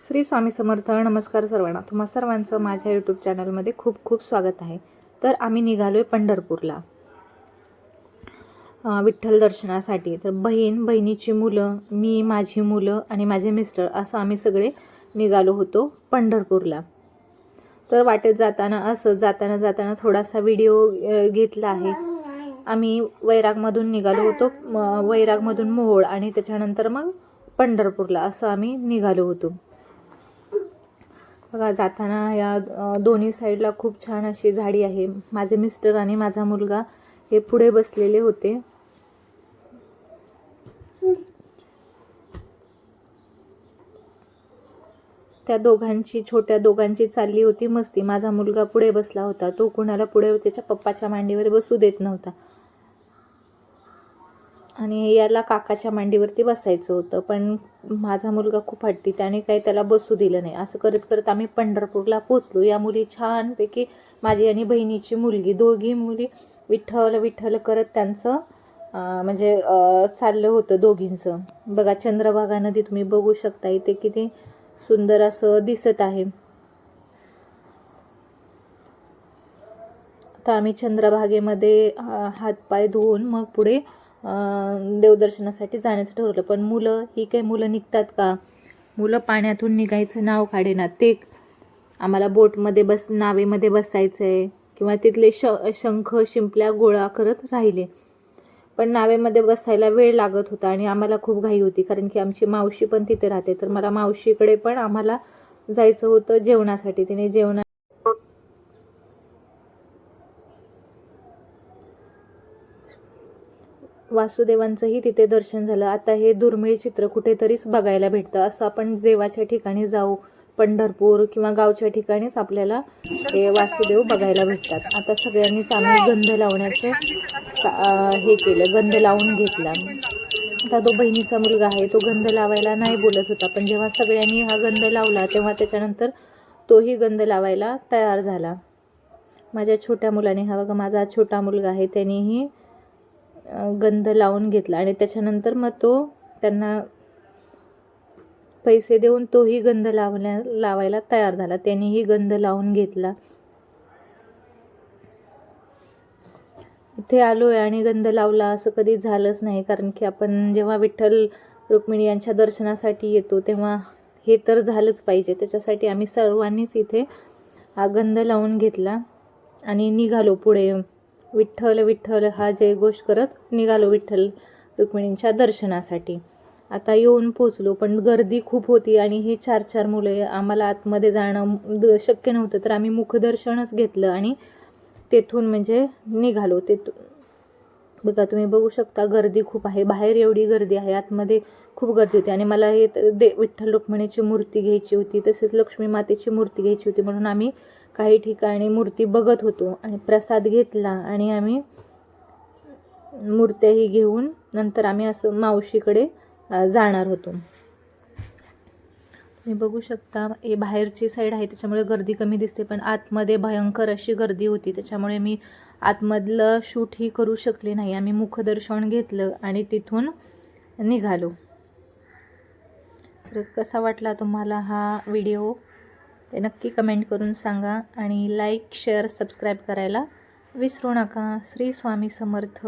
श्री स्वामी समर्थ नमस्कार सर्वांना. तुम्हा सर्वांचं माझ्या यूट्यूब चॅनलमध्ये खूप खूप स्वागत आहे. तर आम्ही निघालो आहे पंढरपूरला विठ्ठल दर्शनासाठी. तर बहीण बहिणीची मुलं मी माझी मुलं आणि माझे मिस्टर असं आम्ही सगळे निघालो होतो पंढरपूरला. तर वाटेत जाताना असं जाताना जाताना थोडासा व्हिडिओ घेतला आहे. आम्ही वैरागमधून निघालो होतो वैरागमधून मोहोळ आणि त्याच्यानंतर मग पंढरपूरला असं आम्ही निघालो होतो. बघा जाताना या दोन्ही साईडला खूप छान अशी झाडी आहे. माझे मिस्टर आणि माझा मुलगा हे पुढे बसलेले होते. त्या दोघांची छोट्या दोघांची चालली होती मस्ती. माझा मुलगा पुढे बसला होता. तो कुणाला पुढे त्याच्या पप्पाच्या मांडीवर बसू देत नव्हता. आणि याला काकाच्या मांडीवरती बसायचं होतं. पण माझा मुलगा खूप हट्टी त्याने काही त्याला बसू दिलं नाही. असं करत करत आम्ही पंढरपूरला पोचलो या मुली छानपैकी माझी आणि बहिणीची मुलगी दोघी मुली विठ्ठल विठ्ठल करत त्यांचं म्हणजे चाललं होतं दोघींचं. बघा चंद्रभागा नदी तुम्ही बघू शकता. इथे किती सुंदर असं दिसत आहे. आता आम्ही चंद्रभागेमध्ये हातपाय धुवून मग पुढे देवदर्शनासाठी जाण्याचं ठरवलं. पण मुलं ही काही मुलं निघतात का? मुलं पाण्यातून निघायचं नाव काढेना. ते आम्हाला बोटमध्ये बस नावेमध्ये बसायचं आहे किंवा तिथले श शंख शिंपल्या गोळा करत राहिले. पण नावेमध्ये बसायला वेळ लागत होता आणि आम्हाला खूप घाई होती. कारण की आमची मावशी पण तिथे राहते. तर मला मावशीकडे पण आम्हाला जायचं होतं जेवणासाठी. तिने जेवणा वासुदेवांचंही तिथे दर्शन झालं. आता हे दुर्मिळ चित्र कुठेतरीच बघायला भेटतं. असं आपण देवाच्या ठिकाणी जाऊ पंढरपूर किंवा गावच्या ठिकाणीच आपल्याला हे वासुदेव बघायला भेटतात. आता सगळ्यांनीच आम्ही गंध लावण्याचं हे केलं गंध लावून घेतला. आता तो बहिणीचा मुलगा आहे तो गंध लावायला नाही बोलत होता. पण जेव्हा सगळ्यांनी हा गंध लावला तेव्हा त्याच्यानंतर तोही गंध लावायला तयार झाला. माझ्या छोट्या मुलाने हा बघा माझा छोटा मुलगा आहे त्यांनीही गंध लावून घेतला आणि त्याच्यानंतर मग तो त्यांना पैसे देऊन तोही गंध लावल्या लावायला तयार झाला. त्यांनीही गंध लावून घेतला. इथे आलो आहे आणि गंध लावला असं कधी झालंच नाही. कारण की आपण जेव्हा विठ्ठल रुक्मिणी यांच्या दर्शनासाठी येतो तेव्हा हे तर झालंच पाहिजे. त्याच्यासाठी आम्ही सर्वांनीच इथे हा गंध लावून घेतला आणि निघालो पुढे. विठ्ठल विठ्ठल हा जयघोष करत निघालो विठ्ठल रुक्मिणींच्या दर्शनासाठी. आता येऊन पोचलो पण गर्दी खूप होती आणि हे चार चार मुले आम्हाला आतमध्ये जाणं द- शक्य नव्हतं तर आम्ही मुखदर्शनच घेतलं आणि तेथून म्हणजे निघालो. तेथून बघा तुम्ही बघू शकता गर्दी खूप आहे. बाहेर एवढी गर्दी आहे आतमध्ये खूप गर्दी होती. आणि मला हे दे विठ्ठल रुक्मिणीची मूर्ती घ्यायची होती तसेच लक्ष्मी मातेची मूर्ती घ्यायची होती. म्हणून आम्ही काही ठिकाणी मूर्ती बघत होतो आणि प्रसाद घेतला आणि आम्ही मूर्त्याही घेऊन नंतर आम्ही असं मावशीकडे जाणार होतो. तुम्ही बघू शकता हे बाहेरची साईड आहे त्याच्यामुळे गर्दी कमी दिसते पण आतमध्ये भयंकर अशी गर्दी होती त्याच्यामुळे मी आतमधलं शूटही करू शकले नाही. आम्ही मुखदर्शन घेतलं आणि तिथून निघालो. तर कसा वाटला तुम्हाला हा व्हिडिओ ते नक्की कमेंट करून सांगा आणि लाईक शेअर सबस्क्राईब करायला विसरू नका. श्री स्वामी समर्थ.